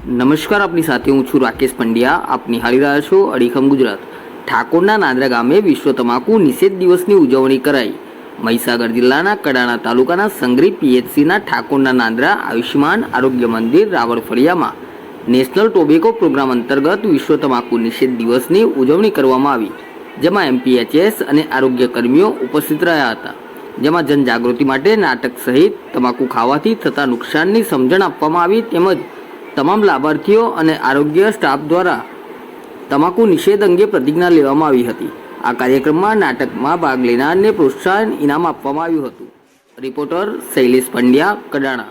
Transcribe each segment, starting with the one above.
નમસ્કાર આપની સાથે હું છું રાકેશ પંડ્યા. આપ નિહાળી રહ્યા છો અડીખમ ગુજરાત. ઠાકોરના નાદરા ગામે વિશ્વ તમાકુ નિષેધ દિવસની ઉજવણી કરાઈ. મહીસાગર જિલ્લાના કડાણા તાલુકાના સંગરી પીએચસીના ઠાકોરના નાદરા આયુષ્યમાન આરોગ્ય મંદિર રાવળ ફળિયામાં નેશનલ ટોબેકો પ્રોગ્રામ અંતર્ગત વિશ્વ તમાકુ નિષેધ દિવસની ઉજવણી કરવામાં આવી, જેમાં એમપીએચએસ અને આરોગ્ય કર્મીઓ ઉપસ્થિત રહ્યા હતા. જેમાં જનજાગૃતિ માટે નાટક સહિત તમાકુ ખાવાથી થતા નુકસાનની સમજણ આપવામાં આવી તેમજ તમામ લાભાર્થીઓ અને આરોગ્ય સ્ટાફ દ્વારા તમાકુ નિષેધ અંગે પ્રતિજ્ઞા લેવામાં આવી હતી. આ કાર્યક્રમમાં નાટકમાં ભાગ લેનારને પ્રોત્સાહન ઇનામ આપવામાં આવ્યું હતું. રિપોર્ટર શૈલેષ પંડ્યા, કડાણા.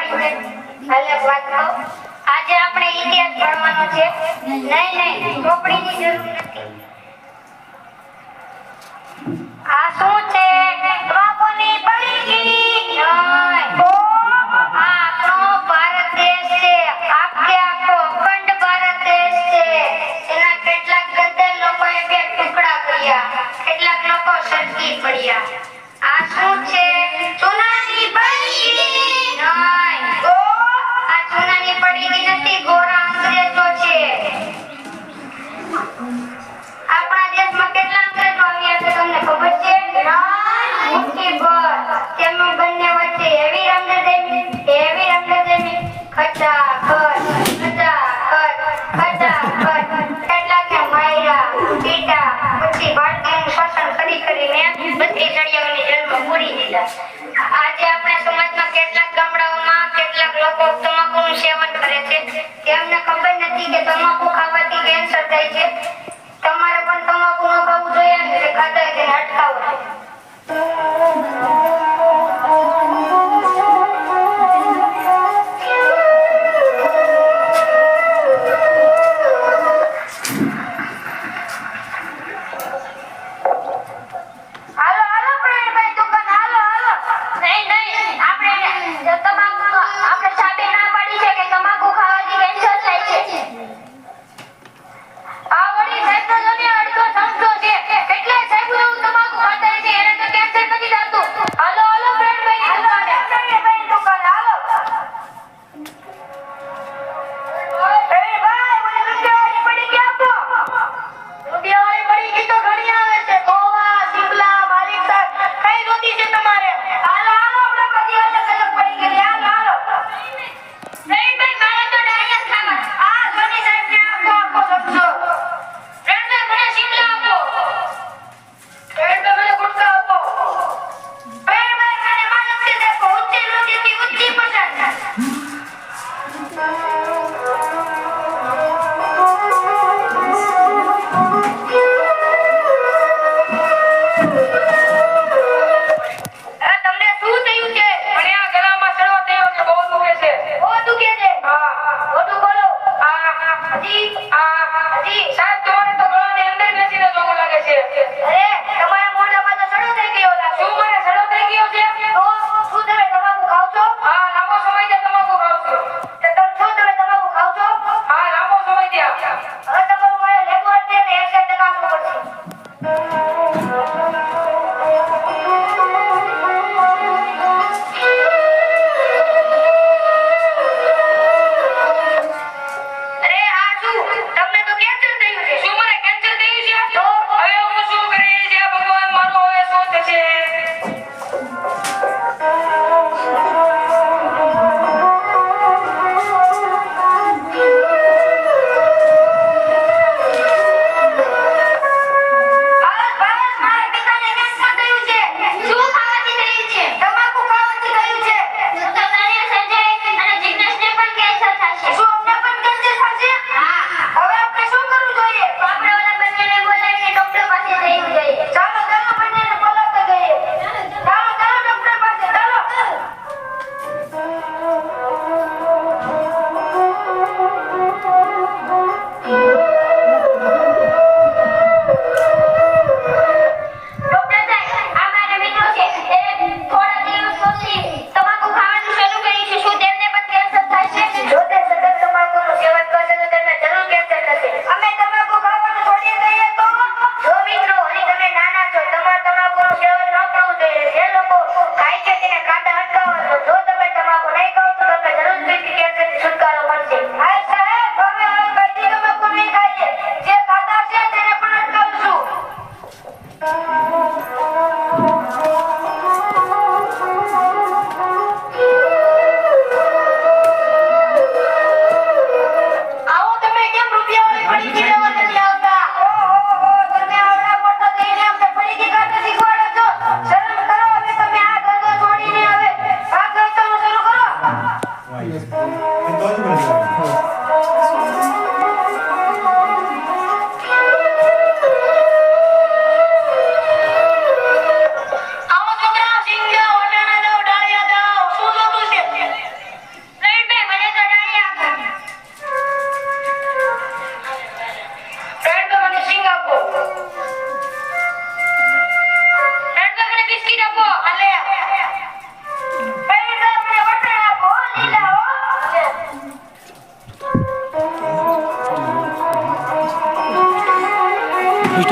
પાડી આજે આપણે ઇતિહાસ ભણવાનો છે. નહીં નહીં, ચોપડીની જરૂર નથી. આ શું છે? બાપુની પડીકી. નહીં તેમનું બંને વચ્ચે એવી કરી કરીને બધી સળિયાઓની જેલમાં પૂરી દીધા. આજે આપણે સમાજમાં કેટલાક ગામડાઓમાં કેટલાક લોકો તમાકુનું સેવન કરે છે. તેમને ખબર નથી કે તમાકુ ખાવાથી કેન્સર થાય છે.